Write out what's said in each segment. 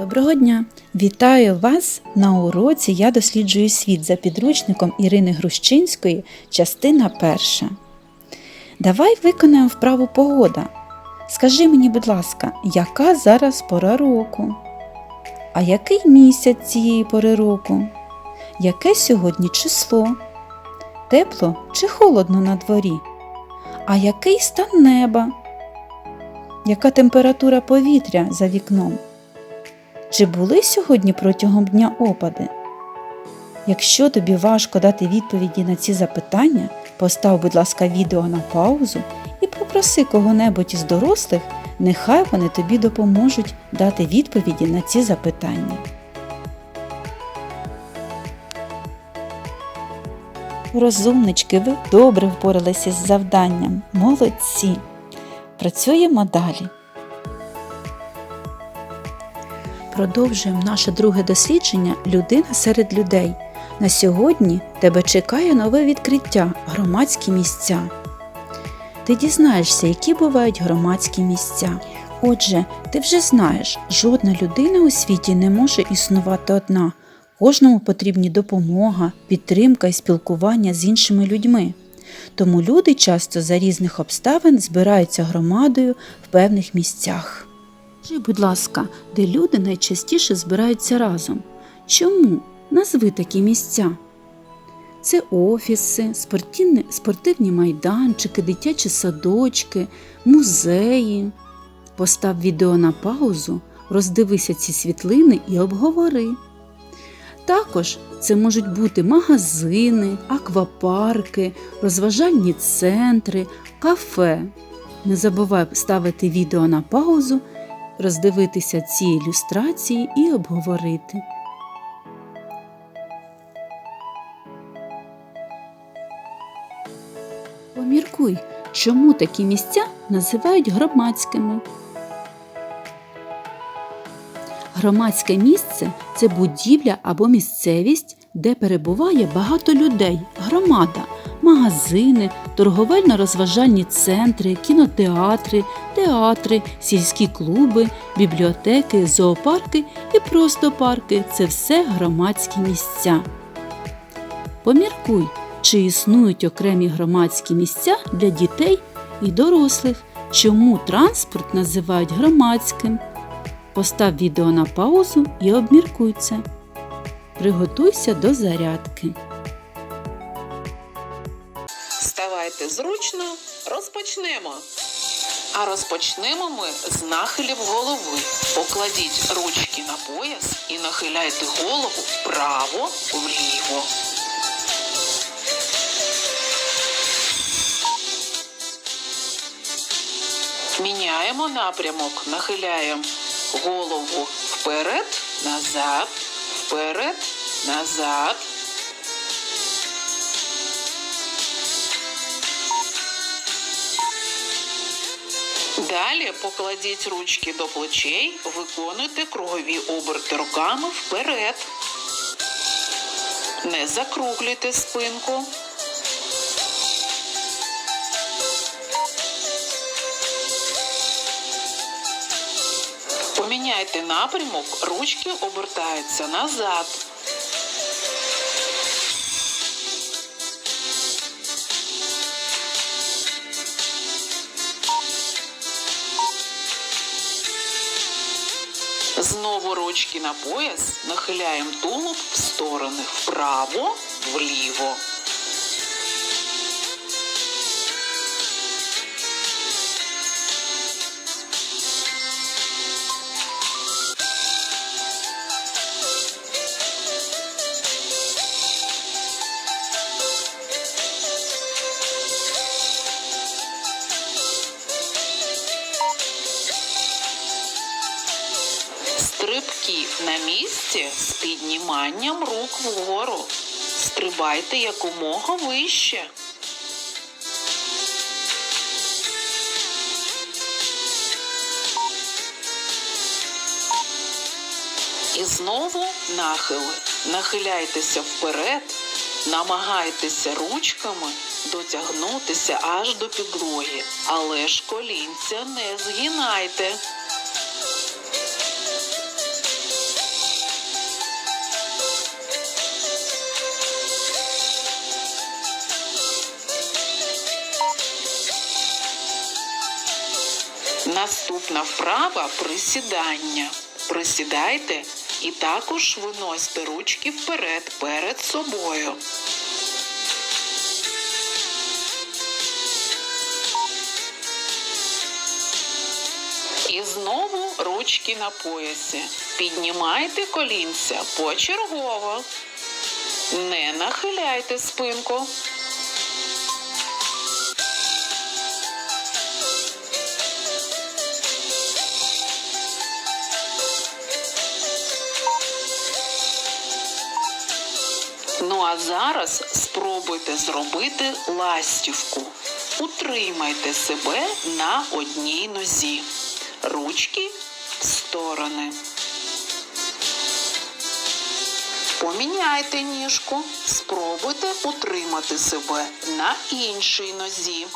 Доброго дня! Вітаю вас на уроці Я досліджую світ за підручником Ірини Грущинської, частина перша. Давай виконаємо вправу погода. Скажи мені, будь ласка, яка зараз пора року? А який місяць цієї пори року? Яке сьогодні число? Тепло чи холодно на дворі? А який стан неба? Яка температура повітря за вікном? Чи були сьогодні протягом дня опади? Якщо тобі важко дати відповіді на ці запитання, постав, будь ласка, відео на паузу і попроси кого-небудь із дорослих, нехай вони тобі допоможуть дати відповіді на ці запитання. Розумнички, ви добре впоралися з завданням. Молодці. Працюємо далі. Продовжуємо наше друге дослідження Людина серед людей. На сьогодні тебе чекає нове відкриття громадські місця. Ти дізнаєшся, які бувають громадські місця. Отже, ти вже знаєш, жодна людина у світі не може існувати одна. Кожному потрібні допомога, підтримка і спілкування з іншими людьми. Тому люди часто за різних обставин збираються громадою в певних місцях. Скажи, будь ласка, де люди найчастіше збираються разом? Чому? Назви такі місця. Це офіси, спортивні, спортивні майданчики, дитячі садочки, музеї. Постав відео на паузу, роздивися ці світлини і обговори. Також це можуть бути магазини, аквапарки, розважальні центри, кафе. Не забувай ставити відео на паузу роздивитися ці ілюстрації і обговорити. Поміркуй, чому такі місця називають громадськими. Громадське місце це будівля або місцевість, де перебуває багато людей, громада, магазини, торговельно-розважальні центри, кінотеатри, театри, сільські клуби, бібліотеки, зоопарки і просто парки це все громадські місця. Поміркуй, чи існують окремі громадські місця для дітей і дорослих, чому транспорт називають громадським. Постав відео на паузу і обміркуй це. Приготуйся до зарядки. Зручно, розпочнемо. А розпочнемо ми з нахилів голови. Покладіть ручки на пояс і нахиляйте голову вправо, вліво. Міняємо напрямок, нахиляємо голову вперед, назад, вперед, назад. Далі покладіть ручки до плечей, виконуйте кругові оберти руками вперед. Не закруглюйте спинку. Поміняйте напрямок, ручки обертаються назад. Знову ручки на пояс, нахиляємо тулуб в сторони вправо, вліво. Місці з підніманням рук вгору. Стрибайте якомога вище. І знову нахили. Нахиляйтеся вперед, намагайтеся ручками дотягнутися аж до підлоги, але ж колінця не згинайте. Наступна вправа присідання. Присідайте і також виносьте ручки вперед перед собою. І знову ручки на поясі. Піднімайте колінця почергово. Не нахиляйте спинку. Ну а зараз спробуйте зробити ластівку. Утримайте себе на одній нозі. Ручки в сторони. Поміняйте ніжку. Спробуйте утримати себе на іншій нозі.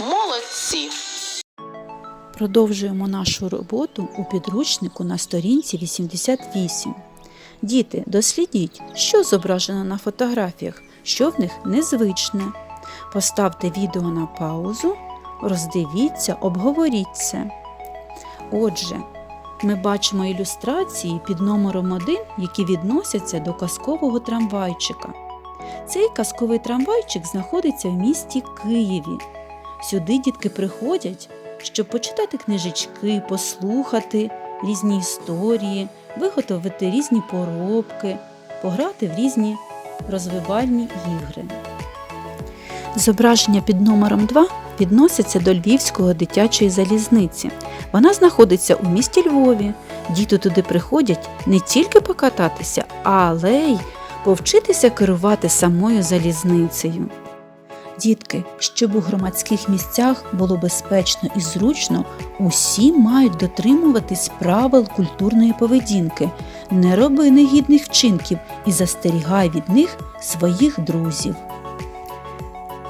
Молодці! Продовжуємо нашу роботу у підручнику на сторінці 88. Діти, дослідіть, що зображено на фотографіях, що в них незвичне. Поставте відео на паузу, роздивіться, обговоріть це. Отже, ми бачимо ілюстрації під номером 1, які відносяться до казкового трамвайчика. Цей казковий трамвайчик знаходиться в місті Києві. Сюди дітки приходять, щоб почитати книжечки, послухати різні історії, виготовити різні поробки, пограти в різні розвивальні ігри. Зображення під номером 2 відноситься до Львівської дитячої залізниці. Вона знаходиться у місті Львові. Діти туди приходять не тільки покататися, але й повчитися керувати самою залізницею. Дітки, щоб у громадських місцях було безпечно і зручно, усі мають дотримуватись правил культурної поведінки, не роби негідних вчинків і застерігай від них своїх друзів.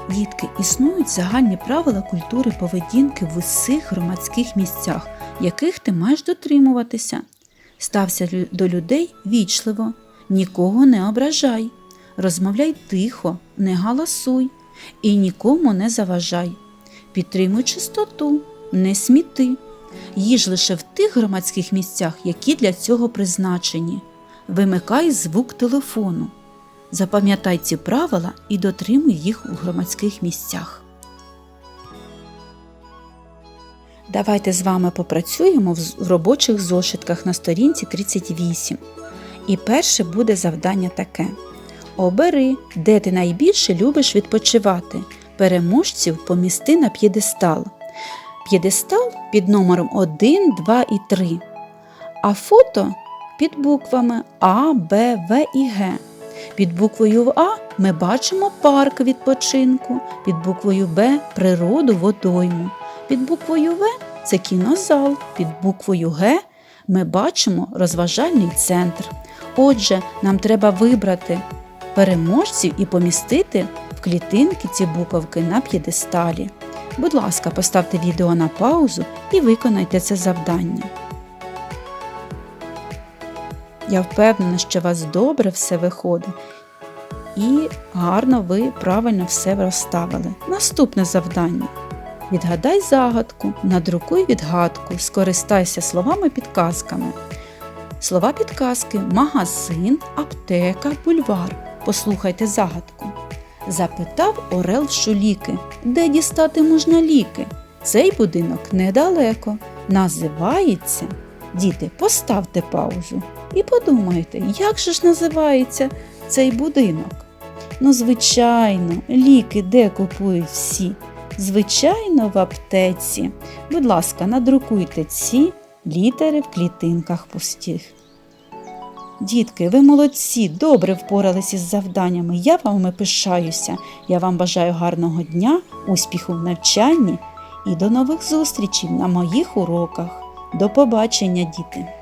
Дітки, існують загальні правила культури поведінки в усіх громадських місцях, яких ти маєш дотримуватися. Стався до людей вічливо, нікого не ображай, розмовляй тихо, не галасуй і нікому не заважай. Підтримуй чистоту, не сміти. Їж лише в тих громадських місцях, які для цього призначені. Вимикай звук телефону. Запам'ятай ці правила і дотримуй їх у громадських місцях. Давайте з вами попрацюємо в робочих зошитках на сторінці 38. І перше буде завдання таке: Обери, де ти найбільше любиш відпочивати. Переможців помісти на п'єдестал. П'єдестал під номером 1, 2 і 3. А фото під буквами А, Б, В і Г. Під буквою А ми бачимо парк відпочинку, під буквою Б природу водойму. Під буквою В це кінозал, під буквою Г ми бачимо розважальний центр. Отже, нам треба вибрати переможців і помістити в клітинки ці буковки на п'єдесталі. Будь ласка, поставте відео на паузу і виконайте це завдання. Я впевнена, що у вас добре все виходить. І гарно ви правильно все розставили. Наступне завдання. Відгадай загадку, надрукуй відгадку, скористайся словами-підказками. Слова підказки магазин, аптека, бульвар. Послухайте загадку. Запитав Орел Шуліки, де дістати можна ліки. Цей будинок недалеко. Називається. Діти, поставте паузу і подумайте, як же ж називається цей будинок. Ну, звичайно, ліки де купують всі? Звичайно, в аптеці. Будь ласка, надрукуйте ці літери в клітинках пустих. Дітки, ви молодці, добре впоралися із завданнями. Я вами пишаюся. Я вам бажаю гарного дня, успіху в навчанні і до нових зустрічей на моїх уроках. До побачення, діти!